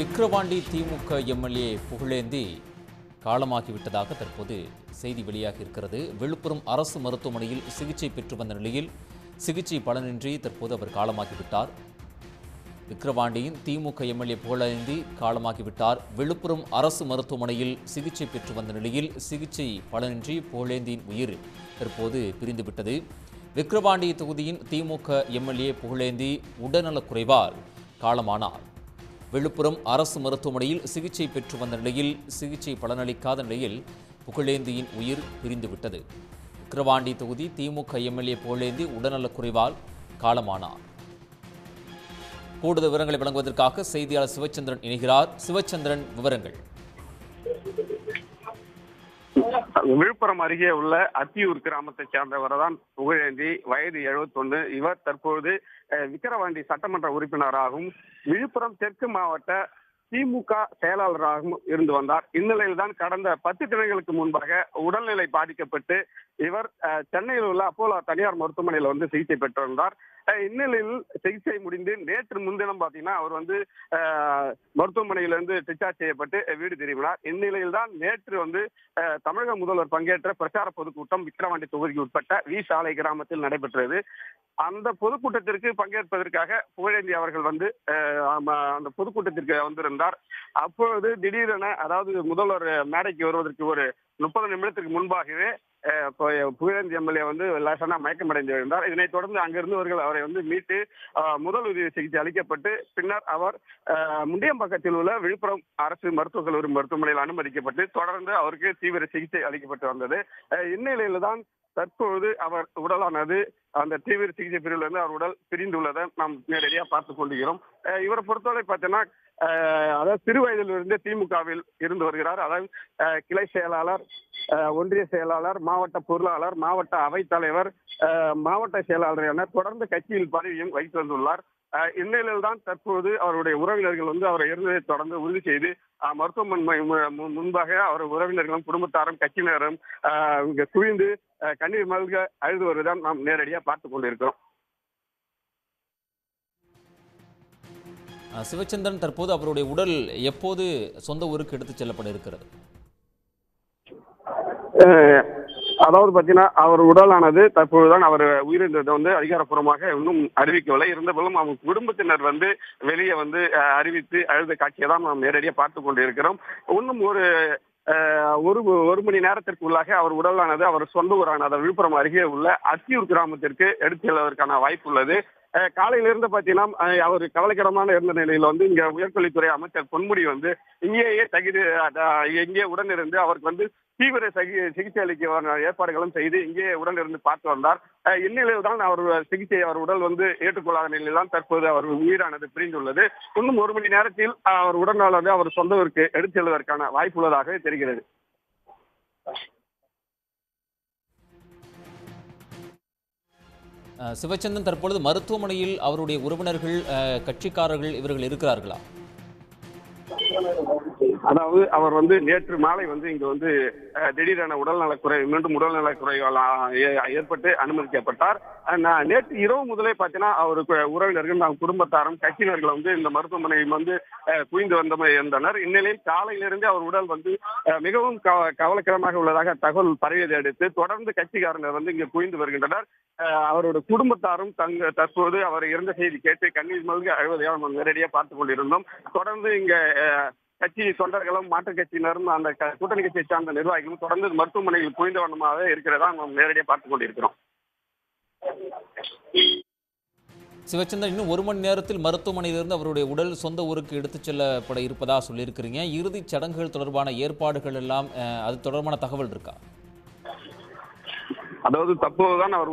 விக்கிரவாண்டி திமுக MLA Pugazhenthi காலமாகிவிட்டதாக தற்போது செய்தி வெளியாகி இருக்கிறது. விழுப்புரம் அரசு மருத்துவமனையில் சிகிச்சை பெற்று வந்த நிலையில் சிகிச்சை பலனின்றி தற்போது அவர் காலமாகிவிட்டார். விக்கிரவாண்டியின் திமுக எம்எல்ஏ புகழேந்தி காலமாகிவிட்டார். விழுப்புரம் அரசு மருத்துவமனையில் சிகிச்சை பெற்று வந்த நிலையில் சிகிச்சை பலனின்றி புகழேந்தியின் உயிர் தற்போது பிரிந்துவிட்டது. விக்கிரவாண்டி தொகுதியின் திமுக எம்எல்ஏ புகழேந்தி உடல்நலக்குறைவால் காலமானார். விழுப்புரம் அரசு மருத்துவமனையில் சிகிச்சை பெற்று வந்த நிலையில் சிகிச்சை பலனளிக்காத நிலையில் புகழேந்தியின் உயிர் பிரிந்துவிட்டது. விக்கிரவாண்டி தொகுதி திமுக எம்எல்ஏ புகழேந்தி உடல்நலக்குறைவால் காலமானார். கூடுதல் விவரங்களை வழங்குவதற்காக செய்தியாளர் சிவச்சந்திரன் இணைகிறார். சிவச்சந்திரன் விவரங்கள். விழுப்புரம் அருகே உள்ள அத்தியூர் கிராமத்தை சேர்ந்தவர் தான் புகழேந்தி வயது 71 இவர் தற்போது விக்கிரவாண்டி சட்டமன்ற உறுப்பினராகவும் விழுப்புரம் தெற்கு மாவட்ட திமுக செயலாளராகவும் இருந்து வந்தார். இந்நிலையில் தான் கடந்த பத்து தினங்களுக்கு முன்பாக உடல்நிலை பாதிக்கப்பட்டு இவர் சென்னையில் உள்ள அப்போலோ தனியார் மருத்துவமனையில் வந்து சிகிச்சை பெற்று வந்தார் இந்நிலையில் சிகிச்சை முடிந்து நேற்று முன்தினம் பாத்தீங்கன்னா அவர் வந்து மருத்துவமனையில மருத்துவமனையிலிருந்து டிஸ்சார்ஜ் செய்யப்பட்டு வீடு திரும்பினார். இந்நிலையில் தான் நேற்று வந்து தமிழக முதல்வர் பங்கேற்ற பிரச்சார பொதுக்கூட்டம் விக்கிரவாண்டி தொகுதிக்கு உட்பட்ட வி சாலை கிராமத்தில் நடைபெற்றது. அந்த பொதுக்கூட்டத்திற்கு பங்கேற்பதற்காக புகழேந்தி அவர்கள் வந்து அந்த பொதுக்கூட்டத்திற்கு வந்திருந்தார். அப்பொழுது திடீரென அதாவது முதல்வர் மேடைக்கு வருவதற்கு ஒரு முப்பது நிமிடத்துக்கு முன்பாகவே புகழேந்தி எம்எல்ஏ வந்து லேசான மயக்கமடைந்து இருந்தார் இதனைத் தொடர்ந்து அங்கிருந்தவர்கள் அவரை வந்து மீட்டு முதல் உதவி சிகிச்சை அளிக்கப்பட்டு பின்னர் அவர் முண்டியம்பாக்கத்தில் உள்ள விழுப்புரம் அரசு மருத்துவக் கல்லூரி மருத்துவமனையில் அனுமதிக்கப்பட்டு தொடர்ந்து அவருக்கு தீவிர சிகிச்சை அளிக்கப்பட்டு வந்தது. இந்நிலையில தான் தற்பொழுது அவர் உடலானது அந்த தீவிர சிகிச்சை பிரிவில் இருந்து அவர் உடல் பிரிந்துள்ளதை நாம் நேரடியாக பார்த்து கொள்கிறோம். இவரை பொறுத்தவரை பார்த்தீங்கன்னா அதாவது சிறு வயதிலிருந்து திமுகவில் இருந்து வருகிறார். அதாவது கிளை செயலாளர் ஒன்றிய செயலாளர் மாவட்ட பொருளாளர் மாவட்ட அவைத்தலைவர் மாவட்ட செயலாளர் என தொடர்ந்து கட்சியில் பதவியும் வைத்து வந்துள்ளார். அஹ், இந்நிலையில் தான் தற்போது அவருடைய உறவினர்கள் வந்து அவரை இருந்ததை தொடர்ந்து உறுதி செய்து மருத்துவமனை முன்பாக அவர் உறவினர்களும் குடும்பத்தாரும் கட்சியினரும் இங்க குவிந்து அஹ், கண்ணீர் மல்க அழுது வருவதுதான் நாம் நேரடியாக பார்த்து கொண்டிருக்கிறோம். சிவச்சந்திரன் தற்போது அவருடைய உடல் எப்போது சொந்த ஊருக்கு எடுத்துச் செல்லப்பட இருக்கிறது அதாவது பாத்தீங்கன்னா அவர் உடலானது தற்பொழுதுதான் அவர் உயிரிழந்தது வந்து அதிகாரப்பூர்வமாக இன்னும் அறிவிக்கவில்லை. இருந்தபோதும் அவங்க குடும்பத்தினர் வந்து வெளியே வந்து அறிவித்து அழுத காட்சியை தான் நாம் நேரடியாக பார்த்து கொண்டிருக்கிறோம். இன்னும் ஒரு ஒரு ஒரு மணி நேரத்திற்கு உள்ளாக அவர் உடலானது அவர் சொந்த ஊரானது விழுப்புரம் அருகே உள்ள அத்தியூர் கிராமத்திற்கு எடுத்து செல்வதற்கான வாய்ப்பு உள்ளது. காலையிலிருந்து பாத்தீங்கன்னா அவர் கவலைக்கிடமான இருந்த நிலையில வந்து இங்க உயர்கல்வித்துறை அமைச்சர் பொன்முடி வந்து இங்கேயே தகுதி இங்கே உடனிருந்து அவருக்கு வந்து தீவிர சகி சிகிச்சை அளிக்க ஏற்பாடுகளும் செய்து இங்கே உடனிருந்து பார்த்து வந்தார். இந்நிலையில் தான் அவர் சிகிச்சை அவர் உடல் வந்து ஏற்றுக்கொள்ளாத நிலையில் தான் தற்போது அவர் உயிரானது பிரிந்துள்ளது. இன்னும் ஒரு மணி நேரத்தில் அவர் அவர் உடனானது அவர் சொந்த ஊருக்கு எடுத்து செல்வதற்கான வாய்ப்பு உள்ளதாக தெரிகிறது. சிவச்சந்தன் சிவச்சந்திரன் தற்பொழுது மருத்துவமனையில் அவருடைய உறவினர்கள் அஹ், கட்சிக்காரர்கள் இவர்கள் இருக்கிறார்களா? அதாவது அவர் வந்து நேற்று மாலை வந்து இங்க வந்து அஹ், திடீரென உடல்நலக்குறை மீண்டும் உடல்நலக்குறைவால் அஹ், ஏற்பட்டு அனுமதிக்கப்பட்டார். நான் நேற்று இரவு முதலே பார்த்தீங்கன்னா அவருக்கு உறவினர்கள் நாம் குடும்பத்தாரும் கட்சியினர்கள் வந்து இந்த மருத்துவமனையில் வந்து குவிந்து வந்த இருந்தனர். இந்நிலையில் காலையிலிருந்து அவர் உடல் வந்து மிகவும் கவ- கவலைக்கிடமாக உள்ளதாக தகவல் பரவியதை அடுத்து தொடர்ந்து கட்சிக்காரர்கள் வந்து இங்கு குவிந்து வருகின்றனர். அஹ், அவரோட குடும்பத்தாரும் தங்க தற்போது அவர் இறந்த செய்தி கேட்டு கண்ணீர் மல்க அழுவதையாக நாம் நேரடியாக பார்த்துக் கொண்டிருந்தோம். தொடர்ந்து இங்க அஹ், கட்சி தொண்டர்களும் மாற்றுக் கட்சியினரும் அந்த கூட்டணி கட்சியை சார்ந்த நிர்வாகிகளும் தொடர்ந்து மருத்துவமனையில் புரிந்த வண்ணமாக இருக்கிறதா நாம் நேரடியாக பார்த்து கொண்டிருக்கிறோம். சிவச்சந்திரன் இன்னும் ஒரு மணி நேரத்தில் மருத்துவமனையிலிருந்து அவருடைய உடல் சொந்த ஊருக்கு எடுத்துச் செல்லப்பட இருப்பதா சொல்லியிருக்கிறீங்க. இறுதிச் சடங்குகள் தொடர்பான ஏற்பாடுகள் எல்லாம் அஹ், அது தொடர்பான தகவல் இருக்கா? அதாவது தற்போதுதான் அவர்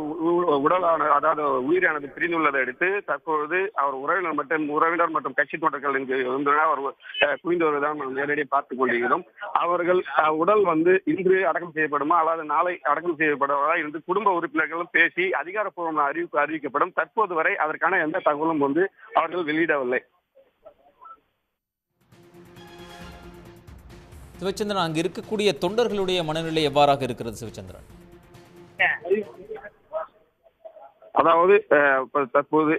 உடலான அதாவது உயிரானது பிரிந்துள்ளதை அடுத்து தற்பொழுது அவர் உறவினர் மற்றும் உறவினர் மற்றும் கட்சி தொண்டர்கள் அவர் குவிந்து வருவதாக நாம் நேரடியாக பார்த்துக் கொண்டிருக்கிறோம். அவர்கள் உடல் வந்து இன்று அடக்கம் செய்யப்படுமா அல்லது நாளை அடக்கம் செய்யப்படுவதா என்று குடும்ப உறுப்பினர்களும் பேசி அதிகாரப்பூர்வமான அறிவிப்பு அறிவிக்கப்படும். தற்போது வரை அதற்கான எந்த தகவலும் வந்து அவர்கள் வெளியிடவில்லை. சிவச்சந்திரன் அங்கு இருக்கக்கூடிய தொண்டர்களுடைய மனநிலை எவ்வாறாக இருக்கிறது சிவச்சந்திரன்? அதாவது தற்போது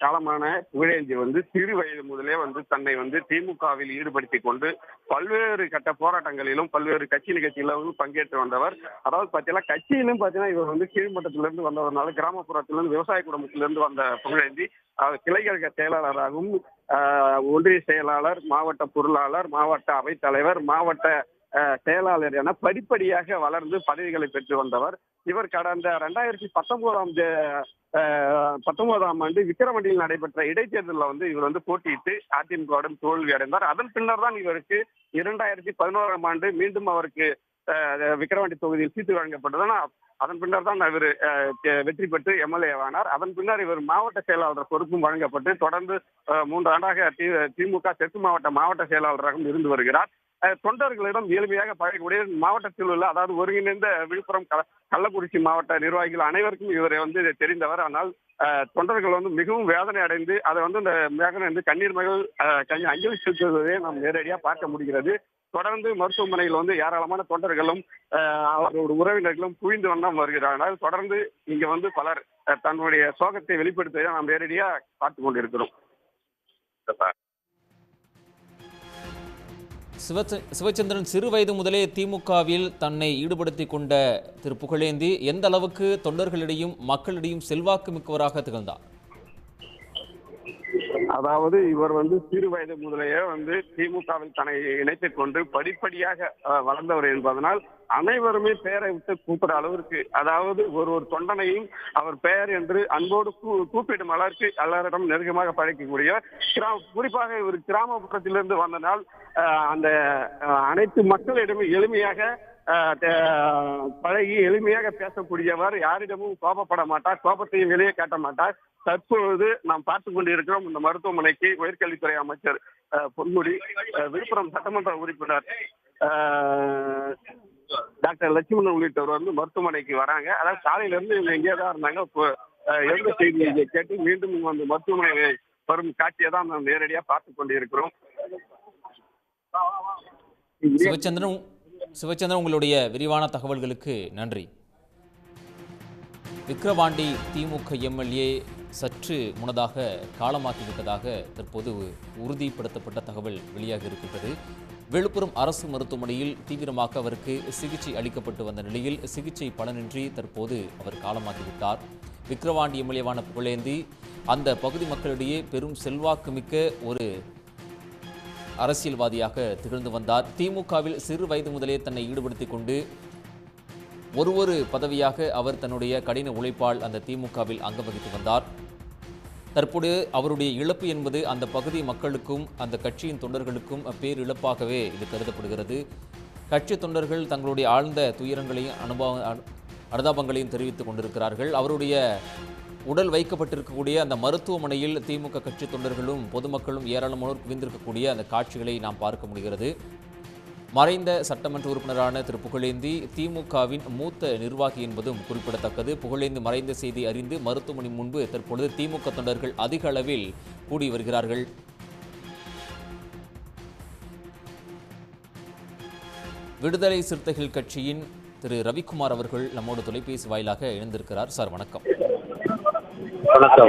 காலமான புகழேந்தி வந்து சிறு வயது முதலே வந்து தன்னை வந்து திமுகவில் ஈடுபடுத்திக் கொண்டு பல்வேறு கட்ட போராட்டங்களிலும் பல்வேறு கட்சி நிகழ்ச்சிகளிலும் பங்கேற்று வந்தவர். அதாவது பாத்தீங்கன்னா கட்சியிலும் பாத்தீங்கன்னா இவர் வந்து கீழ்மட்டத்திலிருந்து வந்தவர்னால கிராமப்புறத்திலிருந்து விவசாய குடும்பத்திலிருந்து வந்த புகழேந்தி. அவர் கிளைக்கழக செயலாளராகவும் ஒன்றிய செயலாளர் மாவட்ட பொருளாளர் மாவட்ட அவைத்தலைவர் மாவட்ட செயலாளர் என படிப்படியாக வளர்ந்து பதவிகளை பெற்று வந்தவர். இவர் கடந்த ரெண்டாயிரத்தி பத்தொன்பதாம் பத்தொன்பதாம் ஆண்டு விக்கிரமண்டியில் நடைபெற்ற இடைத்தேர்தலில் வந்து இவர் வந்து போட்டியிட்டு அதிமுகவுடன் தோல்வி அடைந்தார். அதன் பின்னர் தான் இவருக்கு இரண்டாயிரத்தி பதினோராம் ஆண்டு மீண்டும் அவருக்கு விக்கிரவாண்டி தொகுதியில் சீட்டு வழங்கப்பட்டதுன்னா அதன் பின்னர் தான் இவர் வெற்றி பெற்று எம்எல்ஏ ஆனார். அதன் பின்னர் இவர் மாவட்ட செயலாளர் பொறுப்பும் வழங்கப்பட்டு தொடர்ந்து மூன்று ஆண்டாக தி- திமுக தெற்கு மாவட்ட மாவட்ட செயலாளராகவும் இருந்து வருகிறார். தொண்டர்களிடம் எளிமையாக பழகக்கூடிய மாவட்டத்தில் உள்ள அதாவது ஒருங்கிணைந்த விழுப்புரம் கள்ளக்குறிச்சி மாவட்ட நிர்வாகிகள் அனைவருக்கும் இவரை வந்து தெரிந்தவர். ஆனால் தொண்டர்கள் வந்து மிகவும் வேதனை அடைந்து அதை வந்து இந்த வேதனை வந்து கண்ணீர் மகள் அஹ், அஞ்சலி செலுத்துவதை நாம் நேரடியாக பார்க்க முடிகிறது. தொடர்ந்து மருத்துவமனையில் வந்து ஏராளமான தொண்டர்களும் அவரோட உறவினர்களும் குவிந்து வண்ணம் வருகிறார்கள். தொடர்ந்து இங்க வந்து பலர் தன்னுடைய சோகத்தை வெளிப்படுத்துவதை நாம் நேரடியாக பார்த்து கொண்டிருக்கிறோம். சிவச்சந்திரன் சிறு வயது முதலே திமுகவில் தன்னை ஈடுபடுத்தி கொண்ட திரு புகழேந்தி எந்த அளவுக்கு தொண்டர்களிடையும் மக்களிடையும் செல்வாக்கு மிக்கவராக திகழ்ந்தார்? அதாவது இவர் வந்து சிறு வயது முதலேயே வந்து திமுகவில் தன்னை இணைத்துக் கொண்டு படிப்படியாக வளர்ந்தவர் என்பதனால் அனைவருமே பெயரை விட்டு கூப்பிடுற அளவிற்கு அதாவது ஒரு ஒரு தொண்டனையும் அவர் பெயர் என்று அன்போடு கூ- கூப்பிடும் அளவிற்கு எல்லாரிடம் நெருக்கமாக பழக்கக்கூடியவர் கிராம குறிப்பாக இவர் கிராமப்புறத்திலிருந்து வந்தனால் அந்த அனைத்து மக்களிடமே எளிமையாக பழகி எளிமையாக பேசக்கூடியவர் யாரிடமும் கோபப்பட மாட்டார் கோபத்தையும் வெளியே காட்ட மாட்டார். தற்பொழுது நாம் பார்த்து கொண்டிருக்கிறோம் இந்த மருத்துவமனைக்கு உயர்கல்வித்துறை அமைச்சர் பொன்முடி விழுப்புரம் சட்டமன்ற உறுப்பினர் டாக்டர் லட்சுமணன் உள்ளிட்டவர் வந்து மருத்துவமனைக்கு வராங்க. அதாவது காலையில இருந்து இவங்க எங்கே தான் இருந்தாங்க. இப்போ அஹ், செய்தியை கேட்டு மீண்டும் வந்து மருத்துவமனை வரும் காட்சியை தான் நாம் நேரடியாக பார்த்து கொண்டிருக்கிறோம். சிவச்சந்திரன் சிவச்சந்திரன் உங்களுடைய விரிவான தகவல்களுக்கு நன்றி. விக்கிரவாண்டி திமுக எம்எல்ஏ சற்று முன்னதாக காலமாக்கிவிட்டதாக தற்போது உறுதிப்படுத்தப்பட்ட தகவல் வெளியாக இருக்கின்றது. விழுப்புரம் அரசு மருத்துவமனையில் தீவிரமாக அவருக்கு சிகிச்சை அளிக்கப்பட்டு வந்த நிலையில் சிகிச்சை பலனின்றி தற்போது அவர் காலமாகிவிட்டார். விக்கிரவாண்டி எம்எல்ஏவான புகழேந்தி அந்த பகுதி மக்களிடையே பெரும் செல்வாக்குமிக்க ஒரு அரசியல்வாதியாக திகழ்ந்து வந்தார். திமுகவில் சிறு வயது முதலே தன்னை ஈடுபடுத்திக் கொண்டு ஒரு ஒரு பதவியாக அவர் தன்னுடைய கடின உழைப்பால் அந்த திமுகவில் அங்கம் வகித்து வந்தார். தற்போது அவருடைய இழப்பு என்பது அந்த பகுதி மக்களுக்கும் அந்த கட்சியின் தொண்டர்களுக்கும் பேரிழப்பாகவே இது கருதப்படுகிறது. கட்சி தொண்டர்கள் தங்களுடைய ஆழ்ந்த துயரங்களையும் அனுபவ அனு- அனுதாபங்களையும் தெரிவித்துக் கொண்டிருக்கிறார்கள். அவருடைய உடல் வைக்கப்பட்டிருக்கக்கூடிய அந்த மருத்துவமனையில் திமுக கட்சி தொண்டர்களும் பொதுமக்களும் ஏராளமானோர் குவிந்திருக்கக்கூடிய அந்த காட்சிகளை நாம் பார்க்க முடிகிறது. மறைந்த சட்டமன்ற உறுப்பினரான திரு புகழேந்தி திமுகவின் மூத்த நிர்வாகி என்பதும் குறிப்பிடத்தக்கது. புகழேந்தி மறைந்த செய்தி அறிந்து மருத்துவமனை முன்பு தற்பொழுது திமுக தொண்டர்கள் அதிக அளவில் கூடி வருகிறார்கள். விடுதலை சிறுத்தைகள் கட்சியின் திரு ரவிக்குமார் அவர்கள் நம்மோடு தொலைபேசி வாயிலாக இணைந்திருக்கிறார். சார் வணக்கம். வணக்கம்.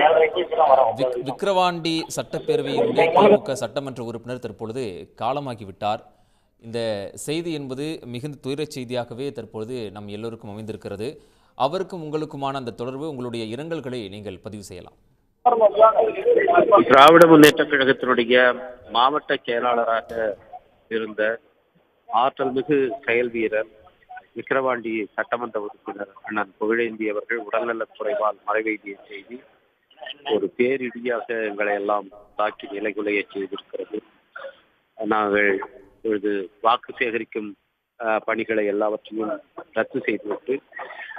விக்- விக்கிரவாண்டி சட்டப்பேரவையினுடைய திமுக சட்டமன்ற உறுப்பினர் தற்பொழுது காலமாகிவிட்டார். இந்த செய்தி என்பது மிகுந்த துயரச் செய்தியாகவே தற்பொழுது நம் எல்லோருக்கும் அமைந்திருக்கிறது. அவருக்கும் உங்களுக்குமான அந்த தொடர்பு உங்களுடைய இரங்கல்களை நீங்கள் பதிவு செய்யலாம். திராவிட முன்னேற்ற கழகத்தினுடைய மாவட்ட செயலாளராக இருந்த ஆற்றல் மிகு செயல் வீரர் விக்கிரவாண்டி சட்டமன்ற உறுப்பினர் அண்ணன் புகழேந்தி அவர்கள் உடல்நலக் குறைவால் மறைவேண்டிய செய்தி ஒரு பேரிடியாக எங்களை எல்லாம் தாக்கி நிலைகுலைய செய்திருக்கிறது. நாங்கள் இப்பொழுது வாக்கு சேகரிக்கும் பணிகளை எல்லாவற்றையும் ரத்து செய்துவிட்டு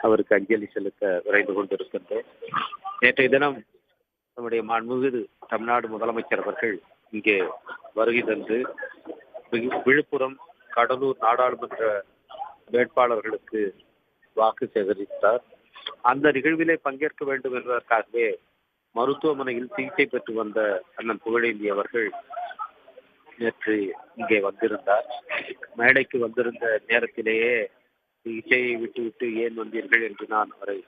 அவருக்கு அஞ்சலி செலுத்த விரைந்து கொண்டிருக்கின்றோம். நேற்றைய தினம் நம்முடைய மாண்புமிகு தமிழ்நாடு முதலமைச்சர் அவர்கள் இங்கே வருகை தந்து விழுப்புரம் கடலூர் நாடாளுமன்ற வேட்பாளர்களுக்கு வாக்கு சேகரித்தார். அந்த நிகழ்விலே பங்கேற்க வேண்டும் என்பதற்காகவே மருத்துவமனையில் சிகிச்சை பெற்று வந்த அண்ணன் புகழேந்தி அவர்கள் நேற்று இங்கே வந்திருந்தார். மேடைக்கு வந்திருந்த நேரத்திலேயே சிகிச்சையை விட்டுவிட்டு ஏன் வந்தீர்கள் என்று நான் அவரை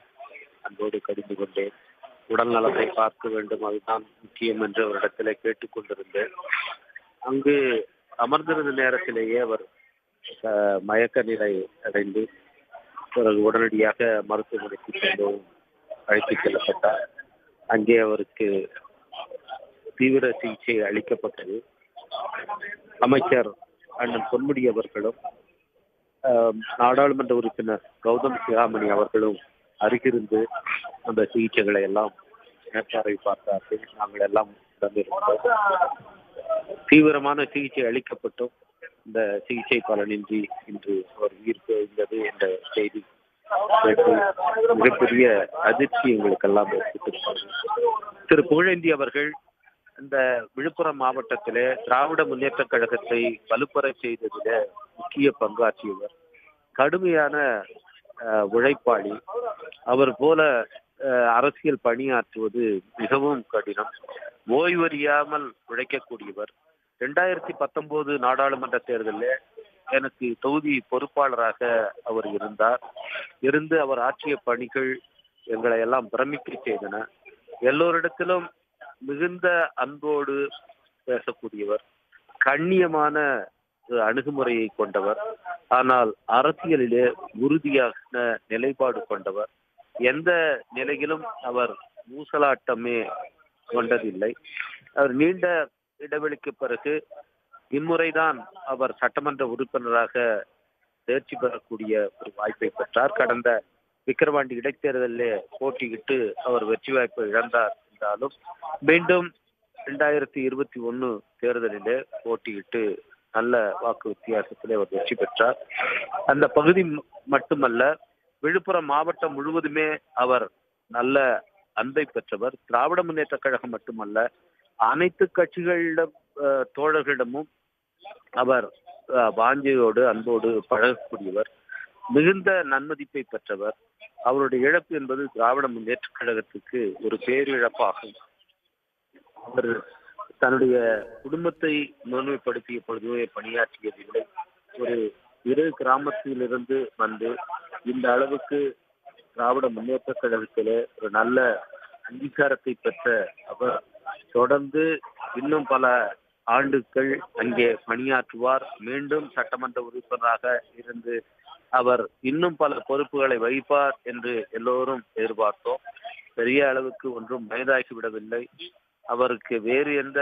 அன்போடு கடிந்து கொண்டேன். உடல் நலத்தை பார்க்க வேண்டும் அதுதான் முக்கியம் என்று அவரிடத்திலே கேட்டுக்கொண்டிருந்தேன். அங்கு அமர்ந்திருந்த நேரத்திலேயே அவர் மயக்க நிலை அடைந்து பிறகு உடனடியாக மருத்துவமனைக்கு செல்லவும் அழைத்துச் செல்லப்பட்டார். அங்கே அவருக்கு தீவிர சிகிச்சை அளிக்கப்பட்டது. அமைச்சர் அண்ணன் பொன்முடி அவர்களும் ஆஹ், நாடாளுமன்ற உறுப்பினர் கௌதம் சிகாமணி அவர்களும் அருகிருந்து அந்த சிகிச்சைகளை எல்லாம் மேற்பார்வை பார்த்தார்கள். நாங்கள் எல்லாம் உடனிருந்தோம் தீவிரமான சிகிச்சை அளிக்கப்பட்டோம். இந்த சிகிச்சை பலனின்றி இன்று அவர் உயிர் பிழைந்தது என்ற செய்தி மிகப்பெரிய அதிர்ச்சி எங்களுக்கெல்லாம் ஏற்பட்டிருக்கிறது. திரு. புகழேந்தி அவர்கள் இந்த விழுப்புரம் மாவட்டத்திலே திராவிட முன்னேற்ற கழகத்தை வலுப்பெற செய்ததில முக்கிய பங்காற்றியவர். கடுமையான அஹ், உழைப்பாளி. அவர் போல அஹ், அரசியல் பணியாற்றுவது மிகவும் கடினம். ஓய்வறியாமல் உழைக்கக்கூடியவர். ரெண்டாயிரத்தி பத்தொன்பது நாடாளுமன்ற தேர்தலில் எனக்கு தொகுதி பொறுப்பாளராக அவர் இருந்தார். இருந்து அவர் ஆற்றிய பணிகள் எங்களை எல்லாம் பிரமிக்க செய்தன. எல்லோரிடத்திலும் மிகுந்த அன்போடு பேசக்கூடியவர் கண்ணியமான அணுகுமுறையை கொண்டவர் ஆனால் அரசியலிலே உறுதியான நிலைப்பாடு கொண்டவர். எந்த நிலையிலும் அவர் ஊசலாட்டமே கொண்டதில்லை. அவர் நீண்ட இடைவெளிக்கு பிறகு இம்முறைதான் அவர் சட்டமன்ற உறுப்பினராக தேர்ச்சி பெறக்கூடிய ஒரு வாய்ப்பை பெற்றார். கடந்த விக்கிரவாண்டி இடைத்தேர்தலிலே போட்டியிட்டு அவர் வெற்றி வாய்ப்பை இழந்தார் என்றாலும் மீண்டும் இரண்டாயிரத்தி இருபத்தி ஒன்னு தேர்தலிலே போட்டியிட்டு நல்ல வாக்கு வித்தியாசத்திலே அவர் வெற்றி பெற்றார். அந்த பகுதி மட்டுமல்ல விழுப்புரம் மாவட்டம் முழுவதுமே அவர் நல்ல அன்பை பெற்றவர். திராவிட முன்னேற்ற கழகம் மட்டுமல்ல அனைத்து கட்சிகளிடம் தோழர்களிடமும் அவர் அஹ், வாஞ்சையோடு அன்போடு பழகக்கூடியவர் மிகுந்த நன்மதிப்பை பெற்றவர். அவருடைய இழப்பு என்பது திராவிட முன்னேற்ற கழகத்துக்கு ஒரு பேரிழப்பாகும். அவர் தன்னுடைய குடும்பத்தை முன்மைப்படுத்திய பொழுதுமே பணியாற்றியதில்லை. ஒரு இரு கிராமத்திலிருந்து வந்து இந்த அளவுக்கு திராவிட முன்னேற்ற கழகத்திலே ஒரு நல்ல அங்கீகாரத்தை பெற்ற அவர் தொடர்ந்து இன்னும் பல ஆண்டுகள் அங்கே பணியாற்றுவார். மீண்டும் சட்டமன்ற உறுப்பினராக இருந்து அவர் இன்னும் பல பொறுப்புகளை வகிப்பார் என்று எல்லோரும் எதிர்பார்த்தோம். பெரிய அளவுக்கு ஒன்றும் வயதாகி விடவில்லை அவருக்கு வேறு எந்த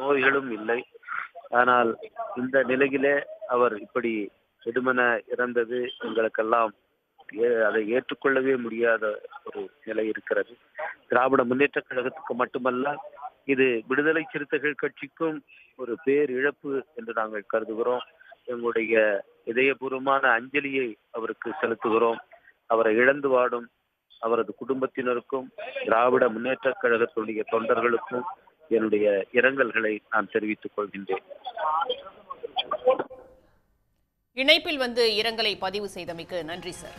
நோய்களும் இல்லை. ஆனால் இந்த நிலையிலே அவர் இப்படி திடுமென இறந்தது எங்களுக்கெல்லாம் அதை ஏற்றுக்கொள்ளவே முடியாத ஒரு நிலை இருக்கிறது. திராவிட முன்னேற்ற கழகத்துக்கு மட்டுமல்ல இது விடுதலை சிறுத்தைகள் கட்சிக்கும் ஒரு பேர் இழப்பு என்று நாங்கள் கருதுகிறோம். எங்களுடைய இதயபூர்வமான அஞ்சலியை அவருக்கு செலுத்துகிறோம். அவரை இழந்து வாடும் அவரது குடும்பத்தினருக்கும் திராவிட முன்னேற்ற கழகத்துடைய தொண்டர்களுக்கும் என்னுடைய இரங்கல்களை நான் தெரிவித்துக் கொள்கின்றேன். இணைப்பில் வந்து இரங்கலை பதிவு செய்தமைக்கு நன்றி சார்.